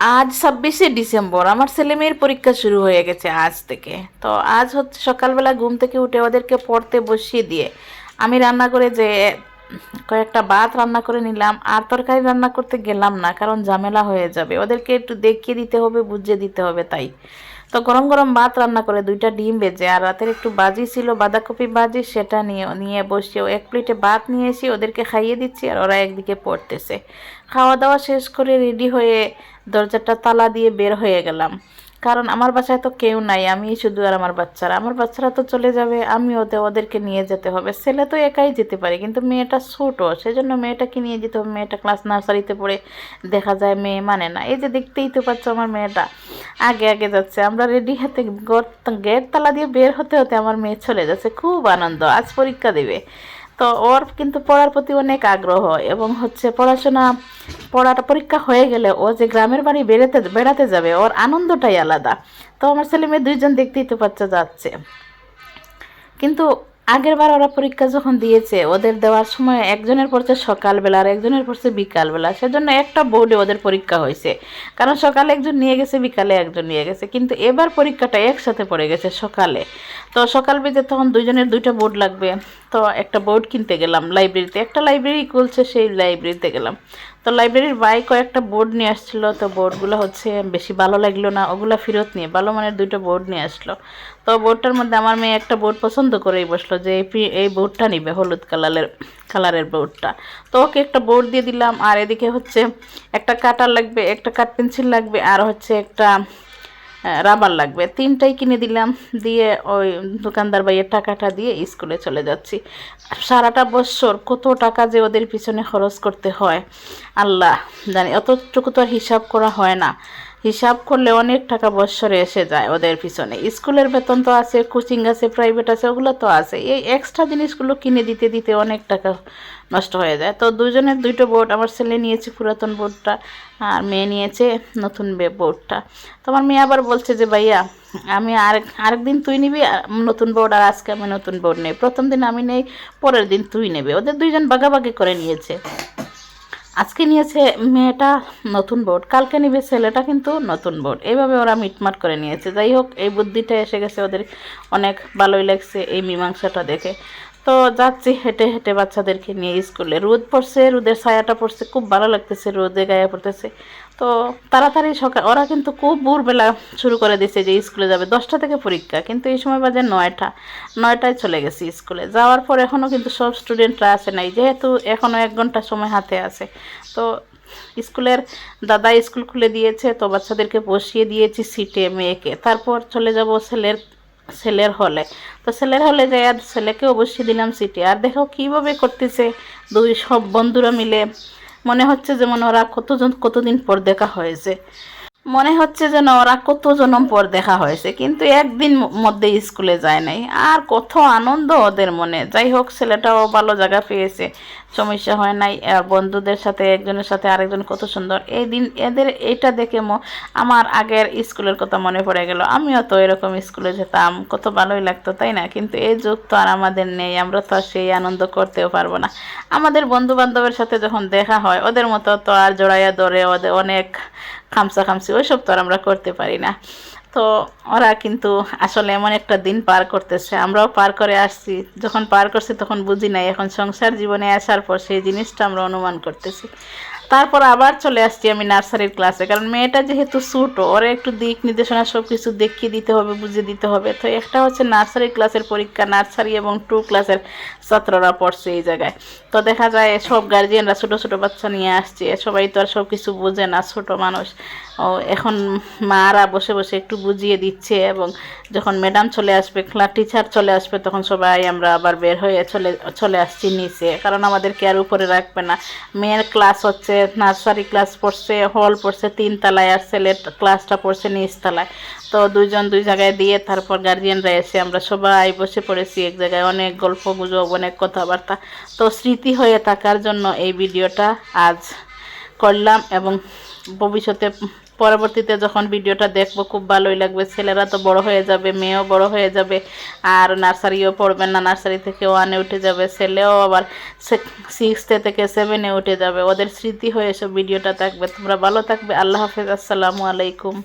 আজ ছাব্বিশে ডিসেম্বর। আমার ছেলে মেয়ের পরীক্ষা শুরু হয়ে গেছে আজ থেকে। তো আজ হচ্ছে সকালবেলা ঘুম থেকে উঠে ওদেরকে পড়তে বসিয়ে দিয়ে আমি রান্না করে যে, কয়েকটা ভাত রান্না করে নিলাম। আর তরকারি রান্না করতে গেলাম না, কারণ ঝামেলা হয়ে যাবে। ওদেরকে একটু দেখিয়ে দিতে হবে, বুঝিয়ে দিতে হবে তাই। তো গরম গরম ভাত রান্না করে দুইটা ডিম বেজে আর রাতের একটু বাজি ছিল, বাঁধাকপি বাজি সেটা নিয়ে নিয়ে বসিয়ে এক প্লেটে ভাত নিয়ে এসে ওদেরকে খাইয়ে দিচ্ছি, আর ওরা একদিকে পড়তেছে। খাওয়া দাওয়া শেষ করে রেডি হয়ে দরজাটা তালা দিয়ে বের হয়ে গেলাম। কারণ আমার বাসায় তো কেউ নাই আমি শুধু আর আমার বাচ্চারা। আমার বাচ্চারা তো চলে যাবে আমি ওতে ওদেরকে নিয়ে যেতে হবে। ছেলে তো একাই যেতে পারে, কিন্তু মেয়েটা ছোটো, সেজন্য মেয়েটাকে নিয়ে যেতে হবে। মেয়েটা ক্লাস নার্সারিতে পড়ে দেখা যায় মেয়ে মানে না। এই যে দেখতেই তো পাচ্ছ আমার মেয়েটা। আগে আগে যাচ্ছে। আমরা রেডি হাতে গেট তালা দিয়ে বের হতে হতে আমার মেয়ে চলে যাচ্ছে। খুব আনন্দ। আজ পরীক্ষা দেবে। তো ওর কিন্তু পড়ার প্রতি অনেক আগ্রহ এবং হচ্ছে পড়াশোনা, পড়াটা পরীক্ষা হয়ে গেলে ও যে গ্রামের বাড়ি বেড়াতে বেড়াতে যাবে, ওর আনন্দটাই আলাদা। তো আমার ছেলে মেয়ে দুইজন দেখতেই তো বাচ্চা যাচ্ছে। কিন্তু আগের বার ওরা পরীক্ষা যখন দিয়েছে, ওদের দেওয়ার সময় একজনের পড়ছে সকালবেলা আর একজনের পড়ছে বিকালবেলা। সেজন্য একটা বোর্ডে ওদের পরীক্ষা হয়েছে। কারণ সকালে একজন নিয়ে গেছে, বিকালে একজন নিয়ে গেছে। কিন্তু এবার পরীক্ষাটা একসাথে পড়ে গেছে সকালে। তো সকাল বেজে তখন দুজনের দুইটা বোর্ড লাগবে। তো একটা বোর্ড কিনতে গেলাম লাইব্রেরিতে। একটা লাইব্রেরি খুলছে, সেই লাইব্রেরিতে গেলাম। তো লাইব্রেরির বাই কয়েকটা বোর্ড নিয়ে আসছিল, তো বোর্ডগুলো হচ্ছে বেশি ভালো লাগল না, ওগুলো ফেরত নিয়ে, ভালো মানের দুইটা বোর্ড নিয়ে আসলো। তো বোর্ডটার মধ্যে আমার মেয়ে একটা বোর্ড পছন্দ করেই বসল, যে এই এই বোর্ডটা নিবে, হলুদ কালারের কালারের বোর্ডটা তো ওকে একটা বোর্ড দিয়ে দিলাম, আর এদিকে হচ্ছে একটা কাটার লাগবে, একটা কাঠ পেন্সিল লাগবে, আর হচ্ছে একটা রাবার লাগবে। তিনটাই কিনে দিলাম, দিয়ে ওই দোকানদার ভাইয়ের টাকাটা দিয়ে স্কুলে চলে যাচ্ছি। সারাটা বছর কত টাকা যে ওদের পিছনে খরচ করতে হয়, আল্লাহ জানি। অতটুকু তো আর হিসাব করা হয় না। হিসাব করলে অনেক টাকা বৎসরে এসে যায় ওদের পিছনে। স্কুলের বেতন তো আছে, কোচিং আছে প্রাইভেট আছে, ওগুলো তো আছে। এই এক্সট্রা জিনিসগুলো কিনে দিতে দিতে অনেক টাকা নষ্ট হয়ে যায়। তো দুজনের দুটো বোর্ড, আমার ছেলে নিয়েছে পুরাতন বোর্ডটা, আর মেয়ে নিয়েছে নতুন বোর্ডটা। তো আমার মেয়ে আবার বলছে যে, ভাইয়া, আমি আরেক আরেকদিন তুই নিবি নতুন বোর্ড, আর আজকে আমি নতুন বোর্ড নেই। প্রথম দিন আমি নেই, পরের দিন তুই নেবে। ওদের দুইজন বাগাবাগি করে নিয়েছে। আজকে নিয়েছে মেয়েটা নতুন বোর্ড কালকে নিবে ছেলেটা কিন্তু নতুন বোর্ড এইভাবে ওরা মিটমাট করে নিয়েছে। যাই হোক, এই বুদ্ধিটা এসে গেছে ওদের অনেক ভালোই লাগছে এই মীমাংসাটা দেখে। তো যাচ্ছি হেঁটে হেঁটে বাচ্চাদেরকে নিয়ে স্কুলে। রোদ পড়ছে, রোদের ছায়াটা পড়ছে, খুব ভালো লাগতেছে, রোদে গায়ে পড়তেছে। তো তাড়াতাড়ি সকাল, ওরা কিন্তু খুব ভোরবেলা শুরু করে দিয়েছে যে স্কুলে যাবে। দশটা থেকে পরীক্ষা, কিন্তু এই সময় বাজে নয়টা। নয়টায় চলে গেছি স্কুলে। যাওয়ার পর এখনও কিন্তু সব স্টুডেন্টরা আসে নাই, যেহেতু এখনও এক ঘণ্টা সময় হাতে আছে। তো স্কুলের দাদা স্কুল খুলে দিয়েছে, তো বাচ্চাদেরকে বসিয়ে দিয়েছি সিটে মেয়েকে। তারপর চলে যাব ছেলের ছেলের হলে। তো ছেলের হলে যাই, আর ছেলেকে অবশ্যই দিলাম সিটে। আর দেখো কীভাবে করতেছে দুই সব বন্ধুরা মিলে। মনে হচ্ছে যেমন ওরা কতজন, কতদিন পর দেখা হয়েছে। মনে হচ্ছে যেন ওরা কত জনম পর দেখা হয়েছে। কিন্তু একদিন মধ্যে স্কুলে যায় নাই। আর কত আনন্দ ওদের মনে। যাই হোক, ছেলেটাও ভালো জায়গা পেয়েছে। সমস্যা হয় নাই বন্ধুদের সাথে, একজনের সাথে আরেকজন কত সুন্দর। এই দিন এদের এটা দেখে আমার আগের স্কুলের কথা মনে পড়ে গেল। আমিও তো এরকম স্কুলে যেতাম, কত ভালোই লাগতো, তাই না? কিন্তু এই যুগ তো আর আমাদের নেই, আমরা তো আর সেই আনন্দ করতেও পারব না। আমাদের বন্ধু বান্ধবের সাথে যখন দেখা হয়, ওদের মতো তো আর জোড়াইয়া ধরে ওদের অনেক খামসা খামসি ওইসব তো আর আমরা করতে পারি না। তো ওরা কিন্তু আসলে এমন একটা দিন পার করতেছে। আমরাও পার করে আসছি। যখন পার করছি তখন বুঝি নাই, এখন সংসার জীবনে আসার পর সেই জিনিসটা আমরা অনুমান করতেছি। তারপর আবার চলে আসছি আমি নার্সারির ক্লাসে কারণ মেয়েটা যেহেতু ছোটো ওরা একটু দিক নির্দেশনা সব কিছু দেখিয়ে দিতে হবে, বুঝিয়ে দিতে হবে। তো একটা হচ্ছে নার্সারি ক্লাসের পরীক্ষা, নার্সারি এবং টু ক্লাসের ছাত্ররা পড়ছে এই জায়গায়। তো দেখা যায় সব গার্জিয়ানরা ছোটো ছোটো বাচ্চা নিয়ে আসছে। সবাই তো আর সব কিছু বোঝে না, ছোটো মানুষ। ও এখন মারা বসে বসে একটু বুঝিয়ে দিচ্ছে এবং যখন ম্যাডাম চলে আসবে টিচার চলে আসবে, তখন সবাই আমরা আবার বের হয়ে চলে চলে আসছি নিচে। কারণ আমাদেরকে আর উপরে রাখবে না। মেয়ের ক্লাস হচ্ছে নার্সারি ক্লাস পড়ছে হল পড়ছে, তিনতলায় আর ছেলের ক্লাসটা পড়ছে নিচতলায়। তো দুজন দুই জায়গায় দিয়ে তারপর গার্জিয়ানরা এসে আমরা সবাই বসে পড়েছি এক জায়গায়। অনেক গল্প, গুজব, অনেক কথাবার্তা। তো স্মৃতি হয়ে থাকার জন্য এই ভিডিওটা আজ করলাম এবং ভবিষ্যতে পরবর্তীতে যখন ভিডিওটা দেখব, খুব ভালোই লাগবে। ছেলেরা তো বড় হয়ে যাবে, মেয়েও বড় হয়ে যাবে, আর নার্সারিও পড়বে না, নার্সারি থেকে ওয়ানে উঠে যাবে। ছেলেও আবার সিক্সথে থেকে সেভেনে উঠে যাবে। ওদের স্মৃতি হয়ে এসব ভিডিওটা থাকবে। তোমরা ভালো থাকবে। আল্লাহ হাফেজ। আসসালামু আলাইকুম।